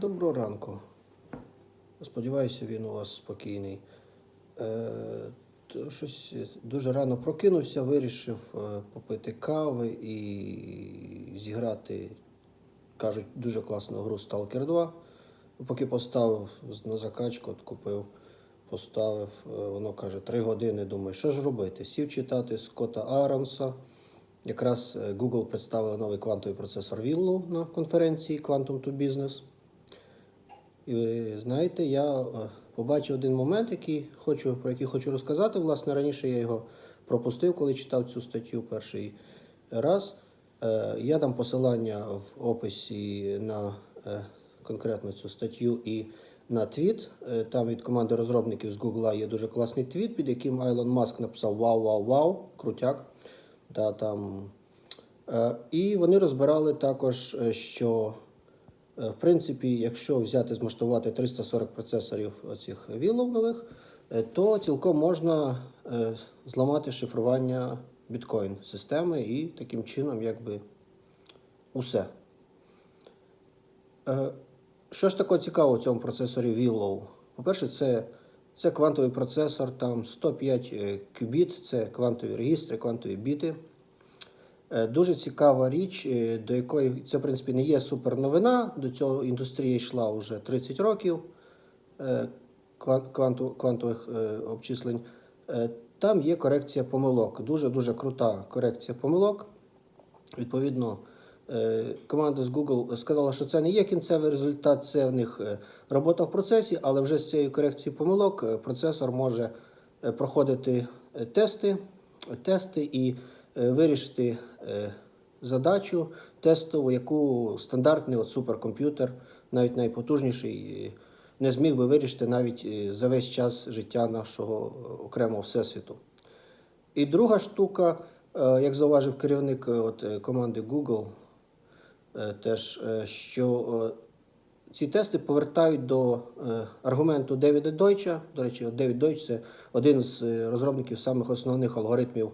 Доброго ранку. Сподіваюся, він у вас спокійний. Е, щось дуже рано прокинувся, вирішив е, попити кави і зіграти, кажуть, дуже класну гру Stalker 2. Ну, Поки поставив на закачку, от купив, поставив, е, воно каже, три години. Думаю, що ж робити? Сів читати Скотта Аронса. Якраз е, Google представили новий квантовий процесор Willow на конференції Quantum to Business. І знаєте, я е, побачив один момент, який хочу, про який хочу розказати. Власне, раніше я його пропустив, коли читав цю статтю перший раз. Е, Я дам посилання в описі на е, конкретно цю статтю і на твіт. Там від команди розробників з Google є дуже класний твіт, під яким Айлон Маск написав Вау, вау, вау, крутяк. Та, там. І вони розбирали також, що В принципі, якщо взяти змасштувати 340 процесорів оцих Willow нових, е, то цілком можна е, зламати шифрування біткоін системи і таким чином якби усе. Е, Що ж такого цікавого в цьому процесорі Willow? По-перше, це, це квантовий процесор, там 105 е, кюбіт, це квантові регістри, квантові біти. Е, Дуже цікава річ, е, до якої це, в принципі, не є суперновина. До цього індустрія йшла вже 30 років е, кванту- квантових обчислень. Там є корекція помилок. Дуже-дуже крута корекція помилок. Відповідно, команда з Google сказала, що це не є кінцевий результат, це в них робота в процесі, але вже з цією корекцією помилок процесор може проходити тести, тести і вирішити е, задачу тестову, яку стандартний от суперкомп'ютер, навіть найпотужніший, е, не зміг би вирішити навіть е, за весь час життя нашого е, окремого всесвіту. І друга штука, е, як зауважив керівник е, от, е, команди Google, е, теж, е, що е, ці тести повертають до е, аргументу Девіда Дойча. До речі, Девід Дойч це один з е, розробників самих основних алгоритмів е,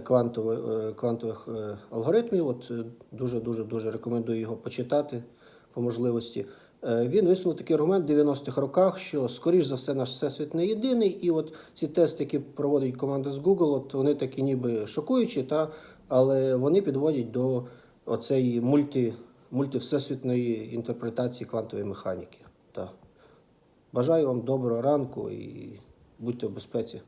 квантових, е, квантових е, алгоритмів. От е, дуже дуже дуже рекомендую його почитати по можливості. Він висунув такий аргумент в 90-х роках, що скоріш за все наш всесвіт не єдиний, і от ці тести, які проводить команда з Google, от вони такі ніби шокуючі, та, але вони підводять до оцеї мульти, мультивсесвітної інтерпретації квантової механіки. Та. Бажаю вам доброго ранку і будьте в безпеці.